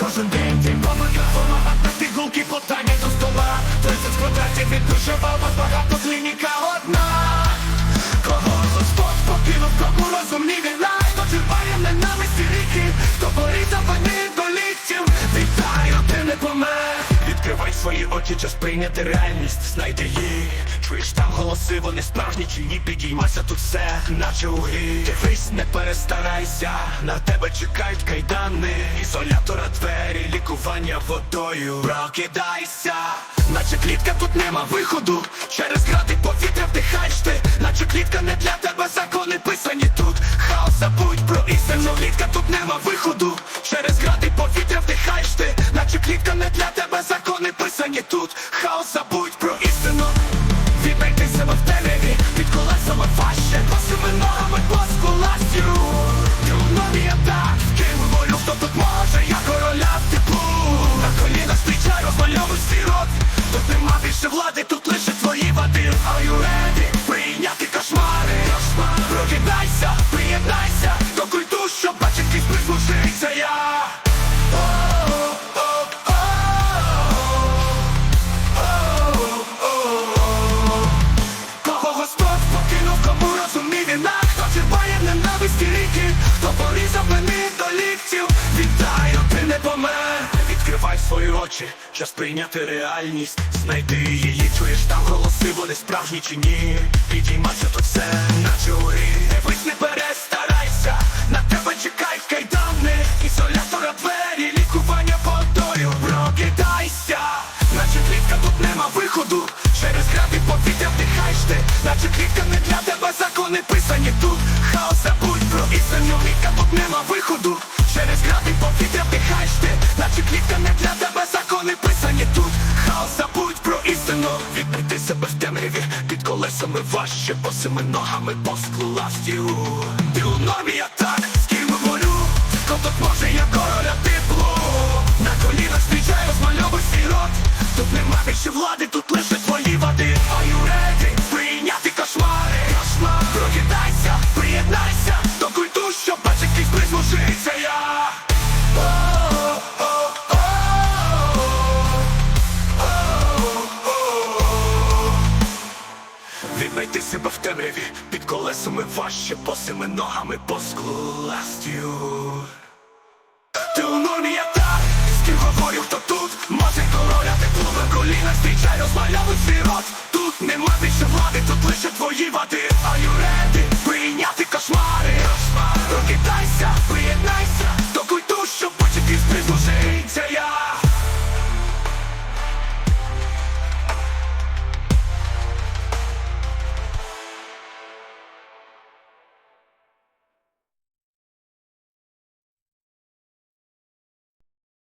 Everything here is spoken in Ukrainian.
Кожен день ти помага, помагати пігулки питання до стола. Тридцять квадратів від душа баба, багато Свої очі, час прийняти реальність, знайди її Чуєш там голоси, вони справжні чи ні? Підіймайся тут все, наче у грі. Дивись, не перестарайся, на тебе чекають кайдани. Ізолятора двері, лікування водою. Прокидайся, наче клітка тут нема виходу. Через грати повітря вдихаєш ти. Наче клітка не для тебе, закони писані тут. Хаос забудь про істину, клітка тут нема виходу. Через грати повітря вдихаєш ти. Наче клітка не для тебе, закони писані тут. Хаос забудь про істину. Віднайти себе в темряві. Під колесами важче. Босими ногами по скуластю Труднові так, Ким волю, хто тут може, я короля в теплу. На колінах зустрічай, розмальовуй рот Тут нема більше влади, тут лише твої води Are you ready? Свої очі, час прийняти реальність. Знайди її, чуєш там голоси, вони справжні чи ні? Підіймайся тут все, наче у Дивись, не перестарайся, на тебе чекають кайдани Ізолятора двері, лікування водою. Прокидайся, наче клітка тут нема виходу. Через гради повітря вдихаєш ти. Наче клітка не для темряві Під колесами важче, ногами по скласті Ти у нормі, так, з ким волю Коток може, я короля тепло На колінах зустрічаю з свій рот. Тут нема більше влади, тут лише твої води а you Себе в темряві Під колесами важче, босими ногами по скластю. Ти у нормі, я так, з ким говорю, хто тут? Мати короля тепло на коліна, Зустрічай, розмальовуй свій рот